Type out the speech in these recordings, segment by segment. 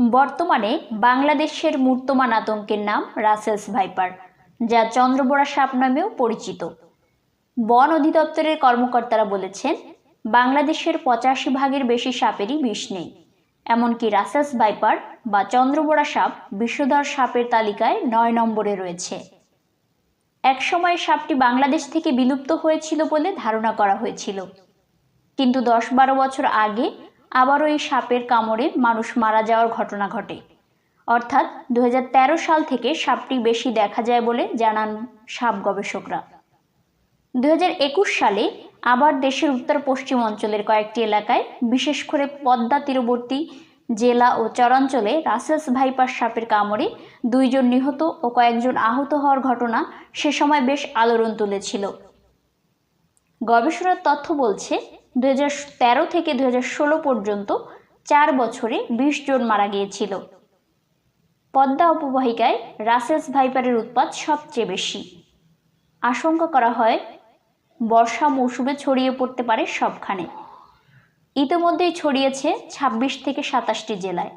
বর্তমানে বাংলাদেশের মূর্তমান আতঙ্কের নাম রাসেলস ভাইপার, যা চন্দ্রবোড়া সাপ নামেও পরিচিত। বন অধিদপ্তরের কর্মকর্তারা বলেছেন, বাংলাদেশের পঁচাশি ভাগের বেশি সাপেরই বিষ নেই। এমনকি রাসেলস ভাইপার বা চন্দ্রবোড়া সাপ বিশ্বধর সাপের তালিকায় নয় নম্বরে রয়েছে। একসময় সাপটি বাংলাদেশ থেকে বিলুপ্ত হয়েছিল বলে ধারণা করা হয়েছিল। কিন্তু দশ বারো বছর আগে আবারও এই সাপের কামড়ে মানুষ মারা যাওয়ার ঘটনা ঘটে। অর্থাৎ দু হাজার তেরো সাল থেকে সাপটি বেশি দেখা যায় বলে জানান সাপ গবেষকরা। দু হাজার একুশ সালে আবার দেশের উত্তর পশ্চিম অঞ্চলের কয়েকটি এলাকায়, বিশেষ করে পদ্মা তীরবর্তী জেলা ও চরাঞ্চলে রাসেলস ভাইপার সাপের কামড়ে দুইজন নিহত ও কয়েকজন আহত হওয়ার ঘটনা সে সময় বেশ আলোড়ন তুলেছিল। গবেষণার তথ্য বলছে দুই হাজার তেরো থেকে দুই হাজার ষোলো পর্যন্ত চার বছরে বিশ জন মারা গিয়েছিল। পদ্মা উপবাহিকায় রাসেলস ভাইপারের উৎপাত সবচেয়ে বেশি। আশঙ্কা করা হয়, বর্ষা মৌসুমে ছড়িয়ে পড়তে পারে সবখানে। ইতিমধ্যেই ছড়িয়েছে ২৬ থেকে সাতাশটি জেলায়।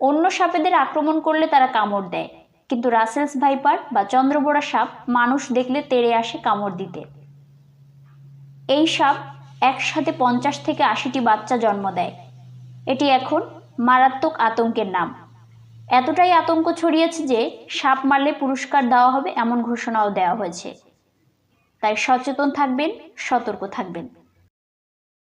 অন্য সাপেদের আক্রমণ করলে তারা কামড় দেয়, কিন্তু রাসেলস ভাইপার বা চন্দ্রবোড়া সাপ মানুষ দেখলে তেড়ে আসে কামড় দিতে। এই সাপ একসাথে পঞ্চাশ থেকে আশিটি বাচ্চা জন্ম দেয়। এটি এখন মারাত্মক আতঙ্কের নাম। এতটাই আতঙ্ক ছড়িয়েছে যে সাপ মারলে পুরস্কার দেওয়া হবে এমন ঘোষণাও দেওয়া হয়েছে। তাই সচেতন থাকবেন, সতর্ক থাকবেন।